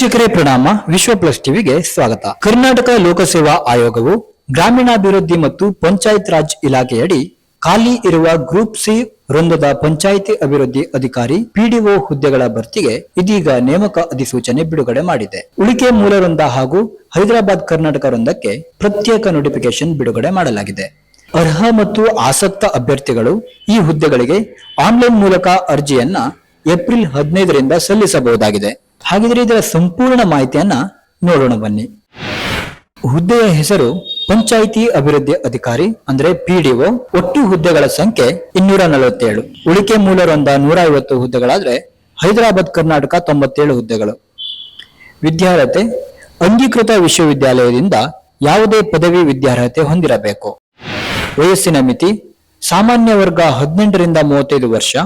ವೀಕ್ಷಕರೇ, ಪ್ರಣಾಮ. ವಿಶ್ವ ಪ್ಲಸ್ ಟಿವಿಗೆ ಸ್ವಾಗತ. ಕರ್ನಾಟಕ ಲೋಕಸೇವಾ ಆಯೋಗವು ಗ್ರಾಮೀಣಾಭಿವೃದ್ಧಿ ಮತ್ತು ಪಂಚಾಯತ್ ರಾಜ್ ಇಲಾಖೆಯಡಿ ಖಾಲಿ ಇರುವ ಗ್ರೂಪ್ ಸಿ ವೃಂದದ ಪಂಚಾಯಿತಿ ಅಭಿವೃದ್ಧಿ ಅಧಿಕಾರಿ ಪಿಡಿಒ ಹುದ್ದೆಗಳ ಭರ್ತಿಗೆ ಇದೀಗ ನೇಮಕ ಅಧಿಸೂಚನೆ ಬಿಡುಗಡೆ ಮಾಡಿದೆ. ಉಳಿಕೆ ಮೂಲ ವೃಂದ ಹಾಗೂ ಹೈದರಾಬಾದ್ ಕರ್ನಾಟಕ ವೃಂದಕ್ಕೆ ಪ್ರತ್ಯೇಕ ನೋಟಿಫಿಕೇಶನ್ ಬಿಡುಗಡೆ ಮಾಡಲಾಗಿದೆ. ಅರ್ಹ ಮತ್ತು ಆಸಕ್ತ ಅಭ್ಯರ್ಥಿಗಳು ಈ ಹುದ್ದೆಗಳಿಗೆ ಆನ್ಲೈನ್ ಮೂಲಕ ಅರ್ಜಿಯನ್ನ ಏಪ್ರಿಲ್ ಹದಿನೈದರಿಂದ ಸಲ್ಲಿಸಬಹುದಾಗಿದೆ. ಹಾಗಿದ್ರೆ ಇದರ ಸಂಪೂರ್ಣ ಮಾಹಿತಿಯನ್ನ ನೋಡೋಣ ಬನ್ನಿ. ಹುದ್ದೆಯ ಹೆಸರು ಪಂಚಾಯಿತಿ ಅಭಿವೃದ್ಧಿ ಅಧಿಕಾರಿ, ಅಂದ್ರೆ ಪಿಡಿಒ ಒಟ್ಟು ಹುದ್ದೆಗಳ ಸಂಖ್ಯೆ ಇನ್ನೂರ ನಲವತ್ತೇಳು. ಉಳಿಕೆ ಮೂಲರೊಂದ ನೂರ ಐವತ್ತು ಹುದ್ದೆಗಳಾದ್ರೆ ಹೈದರಾಬಾದ್, ಕರ್ನಾಟಕ ತೊಂಬತ್ತೇಳು ಹುದ್ದೆಗಳು. ವಿದ್ಯಾರ್ಹತೆ, ಅಂಗೀಕೃತ ವಿಶ್ವವಿದ್ಯಾಲಯದಿಂದ ಯಾವುದೇ ಪದವಿ ವಿದ್ಯಾರ್ಹತೆ ಹೊಂದಿರಬೇಕು. ವಯಸ್ಸಿನ ಮಿತಿ, ಸಾಮಾನ್ಯ ವರ್ಗ ಹದಿನೆಂಟರಿಂದ ಮೂವತ್ತೈದು ವರ್ಷ,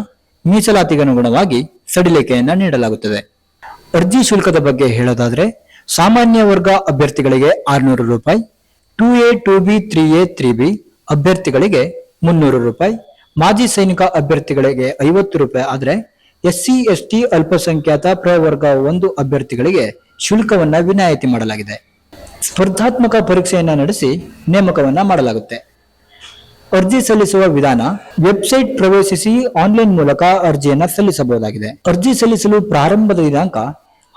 ಮೀಸಲಾತಿಗನುಗುಣವಾಗಿ ಸಡಿಲಿಕೆಯನ್ನ ನೀಡಲಾಗುತ್ತದೆ. ಅರ್ಜಿ ಶುಲ್ಕದ ಬಗ್ಗೆ ಹೇಳೋದಾದ್ರೆ ಸಾಮಾನ್ಯ ವರ್ಗ ಅಭ್ಯರ್ಥಿಗಳಿಗೆ ಆರುನೂರು ರೂಪಾಯಿ, two A, two B, three A, three B ಅಭ್ಯರ್ಥಿಗಳಿಗೆ ಮುನ್ನೂರು ರೂಪಾಯಿ, ಮಾಜಿ ಸೈನಿಕ ಅಭ್ಯರ್ಥಿಗಳಿಗೆ ಐವತ್ತು ರೂಪಾಯಿ ಆದರೆ ಎಸ್ ಸಿ ಎಸ್ ಟಿ ಅಲ್ಪಸಂಖ್ಯಾತ, ಪ್ರವರ್ಗ ಒಂದು ಅಭ್ಯರ್ಥಿಗಳಿಗೆ ಶುಲ್ಕವನ್ನು ವಿನಾಯಿತಿ ಮಾಡಲಾಗಿದೆ. ಸ್ಪರ್ಧಾತ್ಮಕ ಪರೀಕ್ಷೆಯನ್ನು ನಡೆಸಿ ನೇಮಕವನ್ನ ಮಾಡಲಾಗುತ್ತೆ. ಅರ್ಜಿ ಸಲ್ಲಿಸುವ ವಿಧಾನ ವೆಬ್ಸೈಟ್ ಪ್ರವೇಶಿಸಿ ಆನ್ಲೈನ್ ಮೂಲಕ ಅರ್ಜಿಯನ್ನ ಸಲ್ಲಿಸಬಹುದಾಗಿದೆ. ಅರ್ಜಿ ಸಲ್ಲಿಸಲು ಪ್ರಾರಂಭದ ದಿನಾಂಕ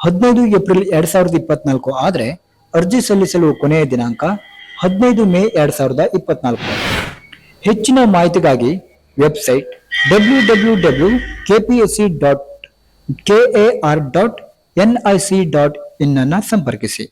ಹದಿನೈದು ಏಪ್ರಿಲ್ ಎರಡ್ ಸಾವಿರದ ಇಪ್ಪತ್ನಾಲ್ಕು ಆದ್ರೆ ಅರ್ಜಿ ಸಲ್ಲಿಸಲು ಕೊನೆಯ ದಿನಾಂಕ ಹದಿನೈದು ಮೇ ಎರಡ್ ಸಾವಿರದ ಇಪ್ಪತ್ನಾಲ್ಕು. ಹೆಚ್ಚಿನ ಮಾಹಿತಿಗಾಗಿ website W W W KPSC dot K A R dot N I C dot in ಅನ್ನ ಸಂಪರ್ಕಿಸಿ.